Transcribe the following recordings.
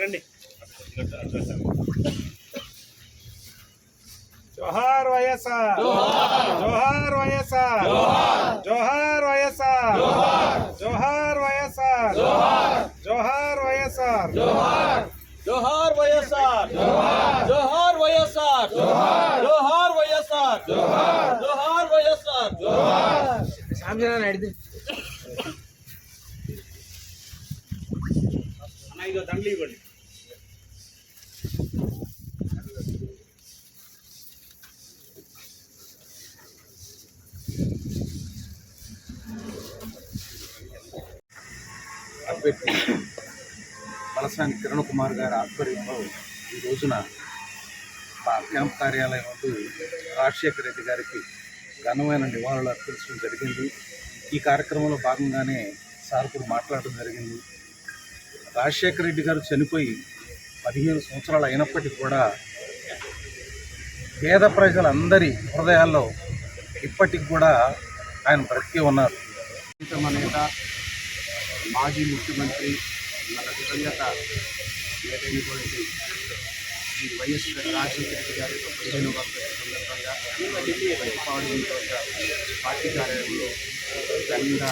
రండి? జోహార్ వైఎస్ఆర్. జోహార్ వైఎస్ఆర్. జోహార్ వైఎస్ఆర్. జోహార్ వైఎస్ఆర్. జోహార్ వైఎస్ఆర్. జోహార్ వైఎస్ఆర్. జోహార్ వైఎస్ఆర్. జోహార్ వైఎస్ఆర్. జోహార్ వైఎస్ఆర్. అన్న ఐదో దండలు ఇవ్వండి అభ్యర్థి బలసాని కిరణ్ కుమార్ గారి ఆధ్వర్యంలో ఈ రోజున మా క్యాంప్ కార్యాలయం వద్ద రాజశేఖర రెడ్డి గారికి ఘనమైన నివాళులు అర్పించడం జరిగింది. ఈ కార్యక్రమంలో భాగంగానే సార్కుడు మాట్లాడడం జరిగింది. రాజశేఖర రెడ్డి గారు చనిపోయి పదిహేను సంవత్సరాలు అయినప్పటికీ కూడా పేద ప్రజలందరి హృదయాల్లో ఇప్పటికి కూడా ఆయన బ్రతికి ఉన్నారు. నేత మాజీ ముఖ్యమంత్రి మన దివంగత నేతైనటువంటి ఈ వైఎస్ రాజశేఖర రెడ్డి గారి యొక్క పదిహేను సందర్భంగా వైపాడు నియోజక పార్టీ కార్యాలయంలో ఘనంగా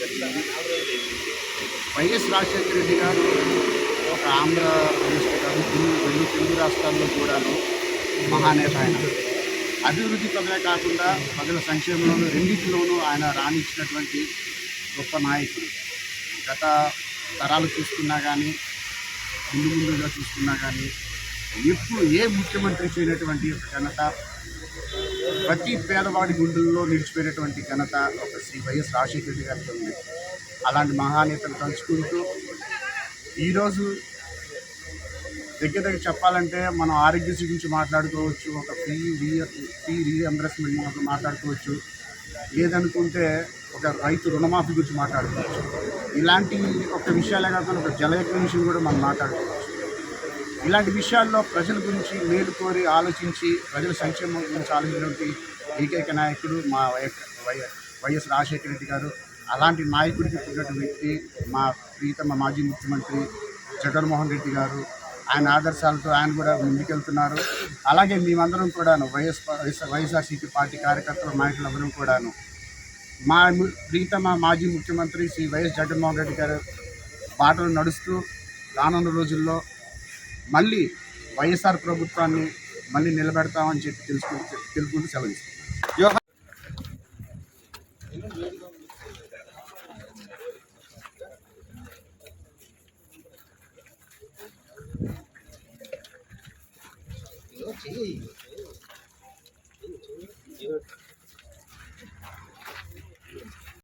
జరిగింది. వైఎస్ రాజశేఖర రెడ్డి గారు ఒక ఆంధ్రప్రదేశ్ కాదు తెలుగు రెండు తెలుగు రాష్ట్రాల్లో కూడాను మహానేత ఆయన. అభివృద్ధి పదమే కాకుండా ప్రజల సంక్షేమంలోనూ రెండింటిలోనూ ఆయన రాణించినటువంటి గొప్ప నాయకుడు. గత తరాలు చూసుకున్నా కానీ ముందు ముందుగా చూసుకున్నా కానీ ఎప్పుడు ఏ ముఖ్యమంత్రి చేయనటువంటి ఒక ఘనత ప్రతి పేదవాడి గుండెల్లో నిలిచిపోయినటువంటి ఘనత ఒక శ్రీ వైఎస్ రాజశేఖర రెడ్డి గారికి ఉంది. అలాంటి మహానేతలు తలుచుకుంటూ ఈరోజు దగ్గర దగ్గర చెప్పాలంటే మనం ఆరోగ్యశ్రీ గురించి మాట్లాడుకోవచ్చు ఒక ఫ్రీ రీ ఫ్రీ రీఎంబర్స్మెంట్ గురించి మాట్లాడుకోవచ్చు లేదనుకుంటే ఒక రైతు రుణమాఫీ గురించి మాట్లాడుకోవచ్చు. ఇలాంటి ఒక విషయాలే కాకుండా ఒక జలయజ్ఞ విషయం కూడా మనం మాట్లాడుకోవచ్చు. ఇలాంటి విషయాల్లో ప్రజల గురించి మేలు కోరి ఆలోచించి ప్రజల సంక్షేమం గురించి ఆలోచించినటువంటి ఏకైక నాయకుడు మా వై- వైఎస్ రాజశేఖర రెడ్డి గారు. అలాంటి నాయకుడికి పుట్టినటువంటి వ్యక్తి మా ప్రీతమ మాజీ ముఖ్యమంత్రి జగన్మోహన్ రెడ్డి గారు. ఆయన ఆదర్శాలతో ఆయన కూడా ముందుకెళ్తున్నారు. అలాగే మేమందరం కూడాను వైఎస్ వైఎస్ వైఎస్ఆర్సీపీ పార్టీ కార్యకర్తలు నాయకులందరం కూడాను మా ప్రీతమ్మ ప్రీతమ మాజీ ముఖ్యమంత్రి శ్రీ వైఎస్ జగన్మోహన్ రెడ్డి గారు బాటలు నడుస్తూ రానున్న రోజుల్లో మళ్ళీ వైఎస్ఆర్ ప్రభుత్వాన్ని మళ్ళీ నిలబెడతామని చెప్పి తెలుసుకుంటూ తెలుసుకుంటూ సెలవు ఇస్తాం